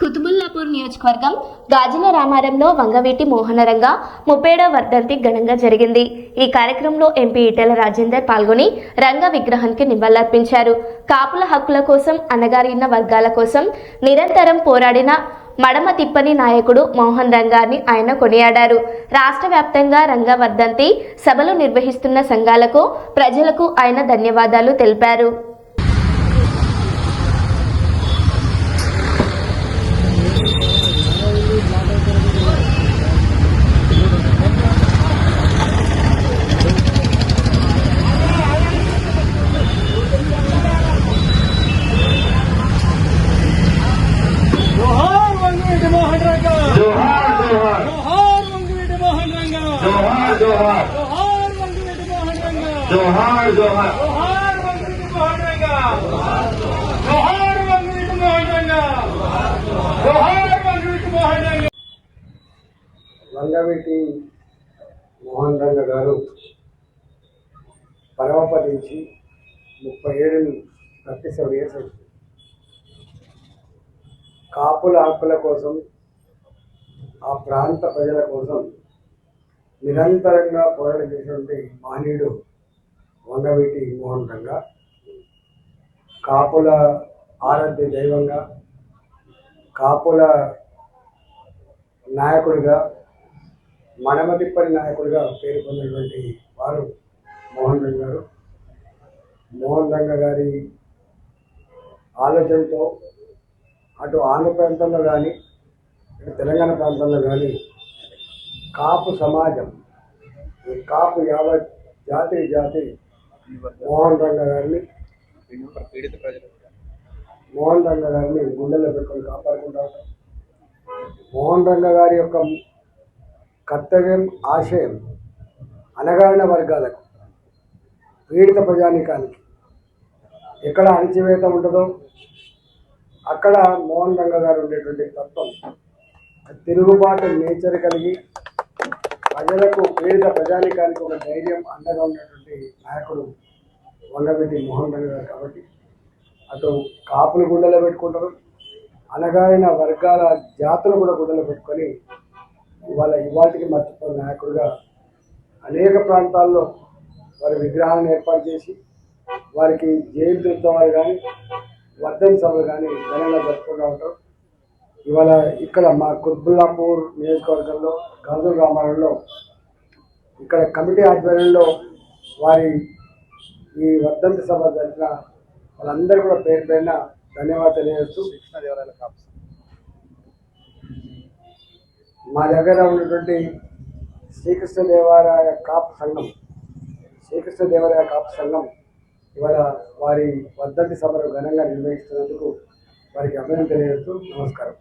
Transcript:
కుతుబుల్లాపూర్ నియోజకవర్గం గాజుల రామారంలో వంగవీటి మోహనరంగ ముప్పేడో వర్ధంతి ఘనంగా జరిగింది. ఈ కార్యక్రమంలో ఎంపీ ఈటెల రాజేందర్ పాల్గొని రంగ విగ్రహానికి నివాళులర్పించారు కాపుల హక్కుల కోసం అణగారిన వర్గాల కోసం నిరంతరం పోరాడిన మడమ తిప్పని నాయకుడు మోహన్ రంగాన్ని ఆయన కొనియాడారు. రాష్ట్ర వ్యాప్తంగా రంగవర్ధంతి సభలు నిర్వహిస్తున్న సంఘాలకు ప్రజలకు ఆయన ధన్యవాదాలు తెలిపారు జోహార్ వంగవీటి మోహన్ రంగ జోహార్ జోహార్ జోహార్ వంగవీటి మోహన్ రంగ జోహార్ జోహార్ జోహార్ వంగవీటి మోహన్ రంగ జోహార్ జోహార్ జోహార్ వంగవీటి మోహన్ రంగ గారు పరమపదించి ముప్పై ఏడు థర్టీ సెవెన్ ఇయర్స్ అవుతుంది కాపుల హక్కుల కోసం ఆ ప్రాంత ప్రజల కోసం నిరంతరంగా పోరాటం చేసినటువంటి మహనీయుడు వంగవీటి మోహన్ రంగ కాపుల ఆరాధ్య దైవంగా కాపుల నాయకుడిగా మనమతిప్పని నాయకుడిగా పేరు పొందినటువంటి వారు మోహన్ రంగ గారు మోహన్ రంగ గారి ఆలోచనతో అటు ఆంధ్ర ప్రాంతంలో కానీ ఇటు తెలంగాణ ప్రాంతంలో కానీ కాపు సమాజం. ఈ కాపు యావత్ జాతి జాతి మోహన్ రంగ గారిని పీడిత ప్రజలు మోహన్ రంగ గారిని గుండెల్లో పెట్టుకొని కాపాడుకుంటా ఉంటాం. మోహన్ రంగ గారి యొక్క కర్తవ్యం ఆశయం అనగారిన వర్గాలకు పీడిత ప్రజానికానికి ఎక్కడ అణచివేత ఉంటుందో అక్కడ మోహన్ రంగ గారు ఉండేటువంటి తత్వం తిరుగుబాటు నేచర్ కలిగి ప్రజలకు పీడిత ప్రజానికానికి ఒక ధైర్యం అండగా ఉన్నటువంటి నాయకుడు వంగవీటి మోహన్ రెడ్డి గారు కాబట్టి అటు కాపులు గుండెలో పెట్టుకుంటారు. అనగారిన వర్గాల జాతులు కూడా గుండెలో పెట్టుకొని వాళ్ళ ఇవాటికి మర్చిపోయిన నాయకుడుగా అనేక ప్రాంతాల్లో వారి విగ్రహాలను ఏర్పాటు చేసి వారికి జయంతి ఉత్సవాలు కానీ వర్ధన సభలు కానీ ఘనంగా జరుపుకుంటూ ఉంటారు. ఇవాళ ఇక్కడ మా కుర్బుల్లాపూర్ నియోజకవర్గంలో గాజు గ్రామాలలో ఇక్కడ కమిటీ ఆధ్వర్యంలో వారి ఈ వర్ధంతి సభ జరిగిన వాళ్ళందరూ కూడా పేరు పైన ధన్యవాదాలు తెలియజేస్తూ మా దగ్గర ఉన్నటువంటి శ్రీకృష్ణదేవరాయ కాపు సంఘం శ్రీకృష్ణదేవరాయ కాపు సంఘం ఇవాళ వారి వర్ధంతి సభను ఘనంగా నిర్వహిస్తున్నందుకు వారికి అభినందన తెలియజేస్తూ నమస్కారం.